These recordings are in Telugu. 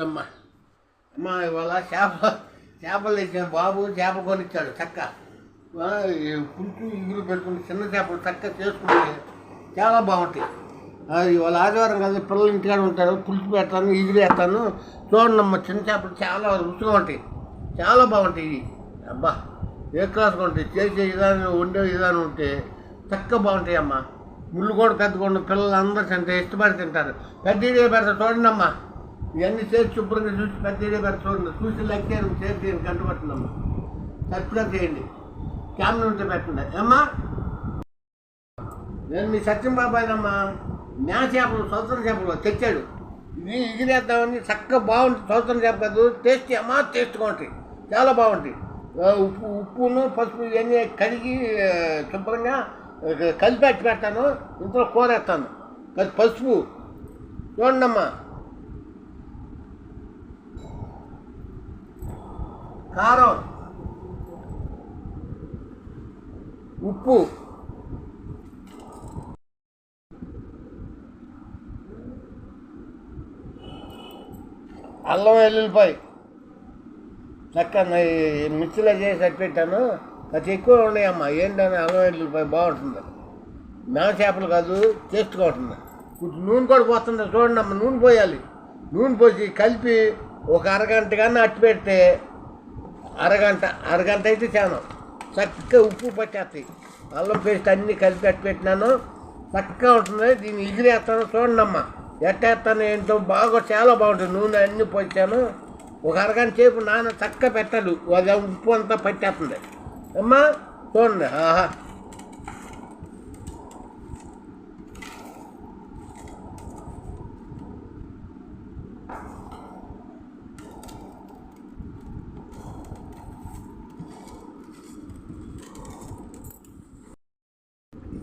అమ్మ అమ్మ ఇవాళ చేప చేపలు తెచ్చిన. బాబు చేప కొనిచ్చాడు చక్క. ఆ, ఈ ఇగురు పెట్టుకుని చిన్న చేపలు చక్క చేసుకుంటే చాలా బాగుంటాయి. ఇవాళ ఆదివారం కదా పిల్లలు ఇంటికాడ ఉంటారు. పులుసు పెడతాను ఇగురు వేస్తాను. చూడండమ్మ చిన్న చేపలు చాలా రుచిగా ఉంటాయి. చాలా బాగుంటాయి ఇవి. అబ్బా ఏ క్లాస్గా ఉంటాయి? చేసే విధానం వండే విధానం ఉంటే చక్కగా బాగుంటాయి అమ్మ. ముళ్ళు కూడా పెద్దకుండా పిల్లలు అందరూ తింటే ఇష్టపడి తింటారు. పెద్ద ఇడే పెడతా చూడండి అమ్మా ఇవన్నీ చేసి శుభ్రంగా చూసి పెద్ద ఇడే చూడండి. చూసి లెక్కేరు చేసి కంటుపట్టిందమ్మా సబ్స్క్రైబ్ చేయండి. క్యామెరా ఉంటే పెట్టండి. అమ్మా నేను మీ సత్యం బాబాయ్నమ్మా. మ్యా చేపలు సంవత్సరం చేపలు తెచ్చాడు. ఇది ఎగిరేద్దామని చక్కగా బాగుంటుంది సంవత్సరం చేప కాదు. టేస్ట్ అమ్మా టేస్ట్గా ఉంటాయి. చాలా బాగుంటాయి. ఉప్పు ఉప్పును పసుపు ఇవన్నీ కడిగి శుభ్రంగా కలిపెట్టి కలిపి పెడతాను. ఇంట్లో కూర వేస్తాను అది పసుపు. చూడండమ్మా. కారం. ఉప్పు. అల్లం వెల్లుల్లిపాయ. చక్క మిక్సీలో చేసి అట్టి పెట్టాను అది ఎక్కువ ఉన్నాయమ్మా. ఏంటని అల్లం వెల్లుల్లిపాయ బాగుంటుంది. నా చేపలు కాదు టేస్ట్గా ఉంటుంది. కొంచెం నూనె కూడా పోతుంది. చూడండి అమ్మ నూనె పోయాలి. నూనె పోసి కలిపి ఒక అరగంట కన్నా అట్టి పెడితే అరగంట అరగంట అయితే చాలా. చక్కగా ఉప్పు పట్టేస్తాయి. అల్లం పేస్ట్ అన్నీ కలిపి అట్టి పెట్టినాను. చక్కగా ఉంటుంది. దీన్ని ఎగిరేస్తాను. చూడండి అమ్మ ఎట్టేస్తాను ఏంటో బాగా చాలా బాగుంటుంది. నూనె అన్నీ పోసాను ఒక అరగంట సేపు నాన్న చక్కగా పెట్టాలి. అది ఉప్పు అంతా పట్టేస్తుంది. అమ్మా చూడండి. ఆహా.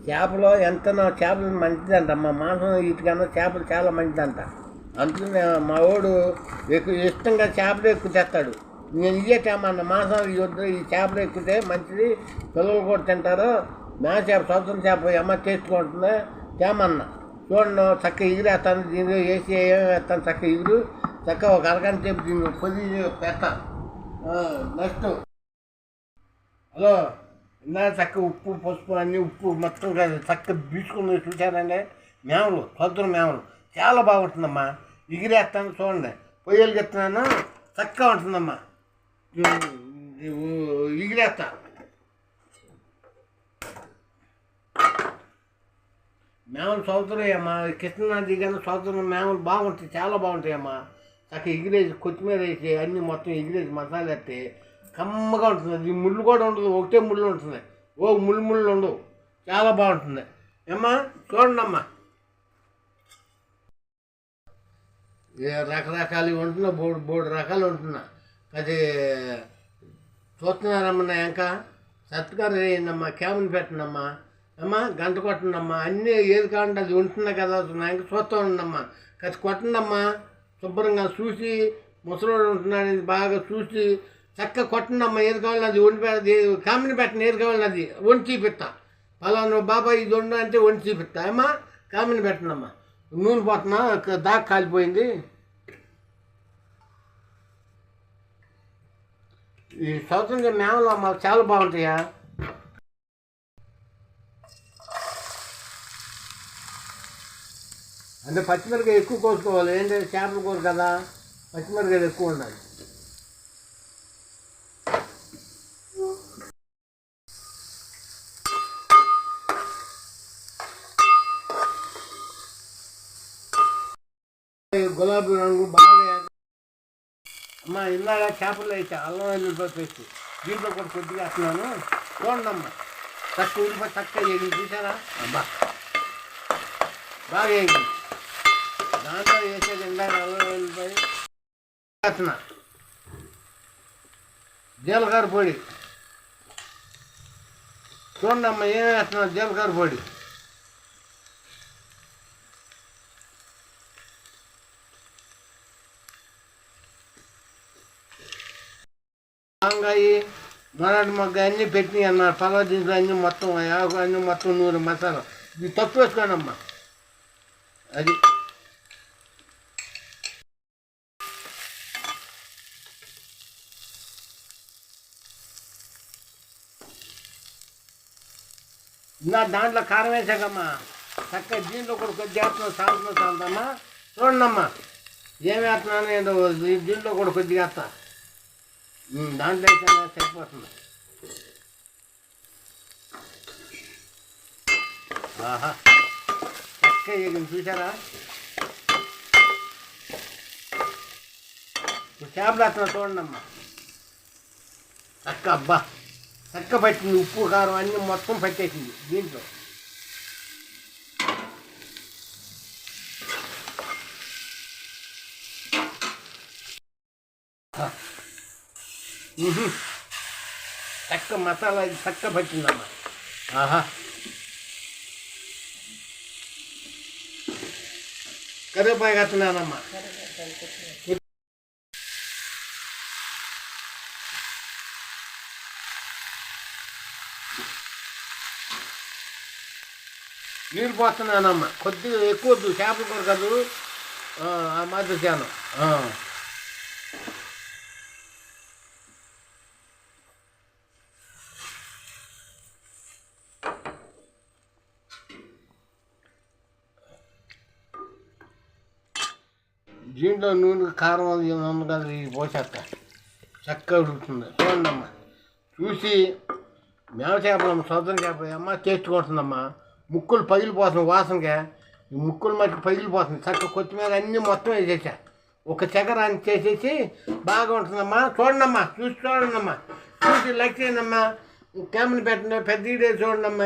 చేపలో ఎంతనో చేపలు మంచిదంట. మా మాంసం వీటికన్నా చేపలు చాలా మంచిదంట. అందుకనే మా వాడు ఎక్కువ ఇష్టంగా చేపలు ఎక్కువ తెస్తాడు నేను ఇయ్యే మాంసం ఈ వద్దు ఈ చేపలు ఎక్కుతే మంచిది. పిల్లలు కూడా తింటారు. నా చేప సొంతం చేప అమ్మ టేస్ట్గా తేమన్న చూడండి చక్క ఎగిరేస్తాను దీనిలో వేసి ఏం వేస్తాను? చక్క ఎగురు. చక్క ఒక అరగంట సేపు దీన్ని పొది పెడతాను నెక్స్ట్. హలో. ఇందా చక్క ఉప్పు పసుపు అన్నీ ఉప్పు మొత్తం కాదు చక్క బీచుకుని చూసారండి మేమలు సొద్దున మేమలు చాలా బాగుంటుందమ్మా ఎగిరేస్తాను చూడండి పొయ్యలు ఎత్తున్నాను చక్కగా ఉంటుందమ్మా ఎగిరేస్తా మేమలు సోదరయ్యమ్మా కృష్ణానది కానీ సౌతున్న మేమలు బాగుంటాయి చాలా బాగుంటాయమ్మా చక్క ఎగిరేసి కొత్తిమీర వేసి అన్నీ మొత్తం ఎగిరేసి మసాలా వేస్తే కమ్మగా ఉంటుంది. అది ముళ్ళు కూడా ఉండదు ఒకటే ముళ్ళు ఉంటుంది. ఓ ముళ్ళు ముళ్ళు ఉండవు. చాలా బాగుంటుంది. ఏమ్మా? చూడండి అమ్మా. రకరకాలు ఉంటున్నా బోడు బోడు రకాలు ఉంటున్నా అది చూస్తున్నారమ్మా ఇంకా సత్కారం చేయండమ్మా క్యాబిన్ పెట్టండమ్మా. అమ్మా గంట కొట్టండమ్మా. అన్నీ ఏది కావాలంటే అది ఉంటున్నా కదా. ఇంకా చూస్తూ ఉండమ్మా కది కొట్టండమ్మా. శుభ్రంగా చూసి ముసలోడు ఉంటున్నాడని బాగా చూసి చక్కగా కొట్టండమ్మా ఏది కావాలి అది వండి పెడది కామిని పెట్టండి ఏది కావాలి అది వండి చూపిస్తా పలానా బాబాయ్ ఇది వండు అంటే వండి చూపిస్తా అమ్మా కామిని పెట్టనమ్మా. నూనె పోతున్నా దాకా కాలిపోయింది. ఈ స్వతంత్ర మేమలో మాకు చాలా బాగుంటాయా? అంటే పచ్చిమిరకాయ ఎక్కువ కోసుకోవాలి. ఏంటంటే చేపల కూర కదా. పచ్చిమిరకాయలు ఎక్కువ ఉండాలి. అమ్మా ఇందాక చేపలు అయితే అల్లం వెల్లుల్లిపాయ పేస్ట్ దీంట్లో కూడా కొద్దిగా వేస్తున్నాను. చూడండి అమ్మా తక్కువ ఉల్లిపాయ తక్కువ వేగింది చూసారా? అబ్బా. బాగా వేయండి. దాంట్లో వేసేది ఇందాక అల్లం వెల్లుల్లిపాయ వేస్తున్నా. జీలకర్ర పొడి. చూడండి అమ్మా ఏం జీలకర్ర పొడి? వంకాయ మొరటి మొగ్గ అన్ని పెట్టినాయి అన్నారు పలవ దింపులు మొత్తం ఆకు అన్ని మొత్తం నూరు మసాలా. ఇది తప్పు వేసుకోనమ్మా అది. నా దాంట్లో కారం వేసాకమ్మా. చక్క దీంట్లో కూడా కొద్దిగా వేస్తున్నాం సాల్తున్నా చూడండి చూడండమ్మా. ఏమి వేస్తున్నాను దీంట్లో కూడా కొద్దిగా వేస్తా. దాంట్లో అయితే సరిపోతుంది. ఆహా. చక్కగా ఇది చూసారా ఇప్పుడు చేపలు వేస్తున్నా చూడండి అమ్మా చక్క అబ్బా. చక్క పట్టింది ఉప్పు కారం అన్నీ మొత్తం పట్టేసింది దీంట్లో. Huh. చక్క మసాలా ఇది చక్క పట్టిందమ్మా. ఆహా. కరివేపాకు వేస్తున్నానమ్మా. నీళ్ళు పోస్తున్నానమ్మా. కొద్దిగా ఎక్కువ చేపల కూర కాదు. ఆ, ఆ మాదిరి చేను. దీంట్లో నూనె కారం అది ఉంది కదా ఇది పోసేస్త చక్కగా ఉడుకుతుంది. చూడండమ్మా. చూసి మేమ చేపలమ్మ సొంతం చేప అమ్మ టేస్ట్ కొడుతుందమ్మా. ముక్కులు పగిలిపోతుంది వాసనగా ఈ ముక్కులు మట్టి పగిలిపోతుంది చక్క కొత్తిమీర అన్నీ మొత్తం వేసేసా. ఒక చక్రాన్ని చేసేసి బాగా ఉంటుందమ్మా. చూడండమ్మా. చూసి చూడండమ్మా. చూసి లైక్ చేయండమ్మా. కెమెరా పెట్టండి పెద్ద వీడియో చూడండమ్మా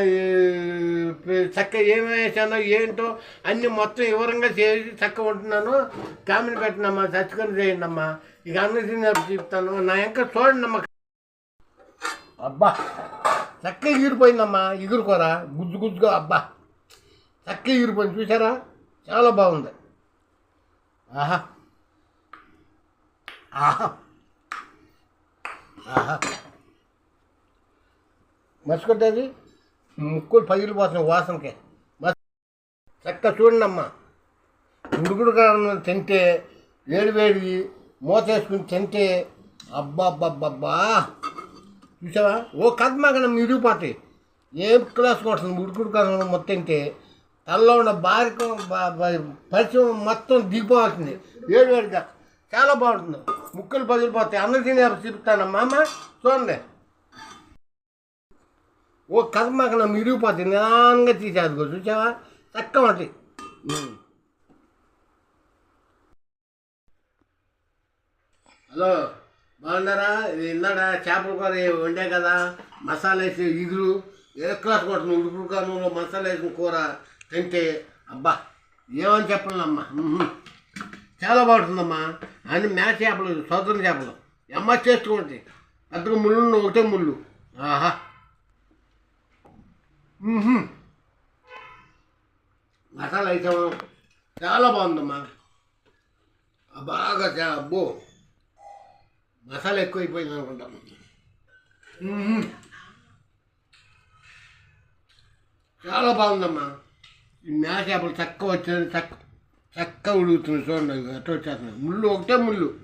చక్క ఏమేమి వేసానో ఏంటో అన్నీ మొత్తం వివరంగా చేసి చక్క ఉంటున్నాను. కెమెరా పెట్టినమ్మా చచ్చుకొని చేయండమ్మా. ఇక అన్ని చెప్తాను. నా ఇంకా చూడండమ్మా. అబ్బా చక్క ఎగిరిపోయిందమ్మా ఎగురుకోరా. గుజ్జు గుజ్జుగా అబ్బా. చక్క ఎగిరిపోయింది చూసారా చాలా బాగుంది. ఆహా. ఆహా. ఆహా. మర్చికొట్టేది ముక్కులు పగిలిపోతున్నాయి వాసనకి. మస్ చక్క చూడండి అమ్మా ఉడుకుడు తింటే వేడి వేడి మూత వేసుకుని తింటే అబ్బా అబ్బా చూసావా? ఓ కథమాగనం ఇరిగిపోతాయి ఏ క్లాస్ కొడుతుంది? ఉడుకుడు మొత్తం తింటే తలలో ఉన్న బారికం పరిచయం మొత్తం దిగిపోవాల్సింది. వేడి వేడిగా. చాలా బాగుంటుంది. ముక్కలు పగిలిపోతాయి. అన్న తినే చెప్తానమ్మా అమ్మ. చూడండి. ఓ కర్మకణం ఇరిగిపోతాయి నిదానంగా తీసేది చూసావా? చక్కగా ఉంటుంది హలో బాగున్నారా? ఇది ఇందాడ చేపల కూర వండే కదా? మసాలా వేసి ఇగురు. ఏ క్లాస్ కొడుతుంది ఉడుకుడు కాలంలో మసాలా వేసిన కూర తింటే అబ్బా ఏమని చెప్పాలమ్మా చాలా బాగుంటుందమ్మా. అని మ్యాచ్ చేపలు సోదరుల చేపలు. అమ్మ చేసుకోండి పెద్దగా ముళ్ళు ఒకటే ముళ్ళు. ఆహా. మసాలా ఐటమ్ చాలా బాగుందమ్మా. బాగా చా- అబ్బో. మసాలా ఎక్కువైపోయింది అనుకుంటా. చాలా బాగుందమ్మా. ఈ మ్యాచ్ చేపలు చక్క వచ్చింది చక్క చక్క ఉడుగుతుంది చూడండి ఇగో ఎట్లా వచ్చేస్తున్నాయి. ముళ్ళు ఒకటే ముళ్ళు.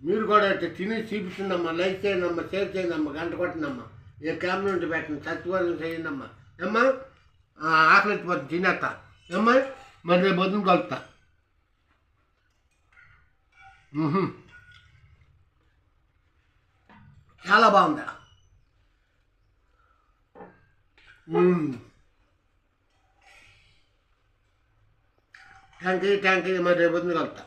మీరు కూడా అయితే తిని చూపిస్తుందమ్మా లైక్ చేయండమ్మా షేర్ చేయండమ్మా గంట కొట్టిందమ్మా ఏ కెమెరా ఉంటే పెట్టండి సత్యవాదం చేయండమ్మా. ఏమ్మా? ఆకలి పోతుంది తినేస్తా ఏమ్మా? మరి రేపు పొద్దున కలుపుతా. చాలా బాగుందా? థ్యాంక్ యూ థ్యాంక్ యూ మరి రేపు పొద్దున కలుపుతా.